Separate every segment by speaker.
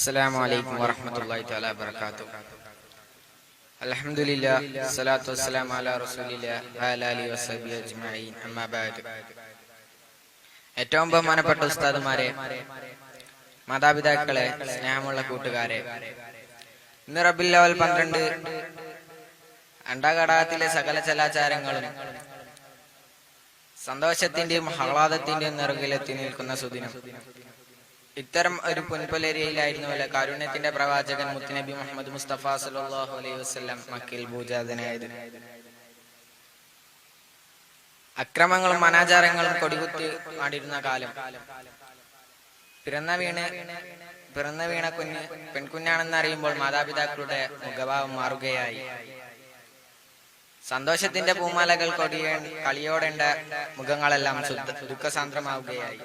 Speaker 1: السلام عليكم ورحمة الله تعالى وبركاته الحمد لله الصلاة والسلام على رسول الله وعلى آله وصحبه أجمعين أما بعد ഏറ്റവും ബഹുമാനപ്പെട്ട ഉസ്താദുമാരെ മാതാപിതാക്കളെ സ്നേഹമുള്ള കൂട്ടുകാരെ ഇന്ന് റബില്ലവൽ പന്ത്രണ്ട് അണ്ടകടാകത്തിലെ സകല ചലാചാരങ്ങളും സന്തോഷത്തിന്റെയും ആഹ്ലാദത്തിന്റെയും നിറകിലെത്തി നിൽക്കുന്ന സുദിനം ഇത്തരം ഒരു പുൻപുലരിയിലായിരുന്നുവല്ല കാരുണ്യത്തിന്റെ പ്രവാചകൻ മുത്തുനബി മുഹമ്മദ് മുസ്തഫ സല്ലല്ലാഹു അലൈഹി വസ്ലം മക്കിൽ ഭൂജാതനായത്. അക്രമങ്ങളും അനാചാരങ്ങളും കൊടികുത്തി ആടിരുന്ന കാലം. പിറന്ന വീണ് പിറന്ന വീണ കുഞ്ഞ് പെൺകുഞ്ഞാണെന്ന് അറിയുമ്പോൾ മാതാപിതാക്കളുടെ മുഖഭാവം മാറുകയായി. സന്തോഷത്തിന്റെ പൂമാലകൾ കൊടിയ കളിയോടേണ്ട മുഖങ്ങളെല്ലാം ദുഃഖസാന്ദ്രമാവുകയായി.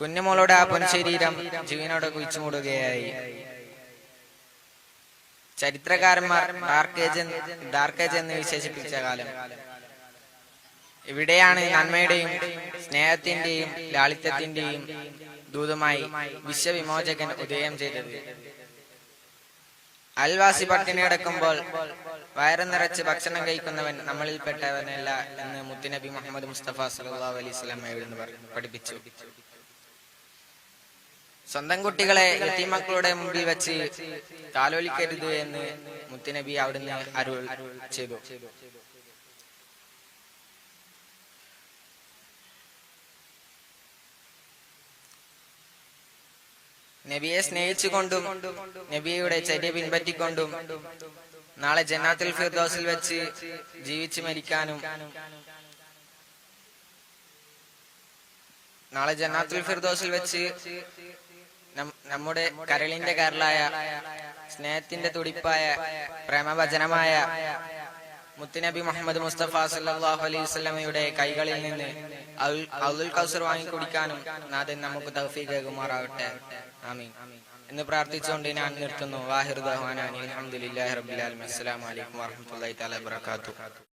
Speaker 1: കുഞ്ഞുമോളുടെ ആ പൊൻശരീരം ജീവനോടെ കുഴിച്ചു മൂടുകയായി. ചരിത്രകാരന്മാർ ഡാർക്കേജ് എന്ന് വിശേഷിപ്പിച്ച കാലം. ഇവിടെയാണ് നന്മയുടെയും സ്നേഹത്തിന്റെയും ലാളിത്യത്തിന്റെയും ദൂതമായി വിശ്വവിമോചകൻ ഉദയം ചെയ്തത്. അൽവാസി പട്ടിണി കിടക്കുമ്പോൾ വയറു നിറച്ച് ഭക്ഷണം കഴിക്കുന്നവൻ നമ്മളിൽ പെട്ടവനല്ല എന്ന് മുത്തുനബി മുഹമ്മദ് മുസ്തഫ സല്ലല്ലാഹു അലൈഹി വസല്ലം എഴുതുന്നു പഠിപ്പിച്ചു. സ്വന്തം കുട്ടികളെ യത്തീമക്കളുടെ മുമ്പിൽ വെച്ച് താലോലിക്കരുത് എന്ന് മുത്തുനബി അവിടുന്ന് അരുൾ ചെയ്തു. നബിയെ സ്നേഹിച്ചുകൊണ്ടും നബിയുടെ ചര്യ പിൻപറ്റിക്കൊണ്ടും നാളെ ജന്നാത്തിൽ ഫിർദോസിൽ വെച്ച് ജീവിച്ചു മരിക്കാനും നാളെ ജന്നാത്തുൽ ഫിർദോസിൽ വെച്ച് നമ്മുടെ കരളിന്റെ കരളായ സ്നേഹത്തിന്റെ തുടിപ്പായ പ്രേമവചനമായ മുത്തുനബി മുഹമ്മദ് മുസ്തഫ സല്ലല്ലാഹു അലൈഹി വസല്ലമയുടെ കൈകളിൽ നിന്ന് അബ്ദുൽ കൗസർ വാങ്ങി കുടിക്കാനും നാഥൻ നമുക്ക് തൗഫീഖ് ഏകുമാറാവട്ടെ ആമീൻ. എന്ന് പ്രാർത്ഥിച്ചുകൊണ്ട് ഞാൻ നിർത്തുന്നു. വാഹിർ ദഹ്വാനാനി അൽഹംദുലില്ലാഹി റബ്ബിൽ ആലമീൻ. അസ്സലാമു അലൈക്കും വറഹ്മത്തുള്ളാഹി തആല വബറകാതുഹു.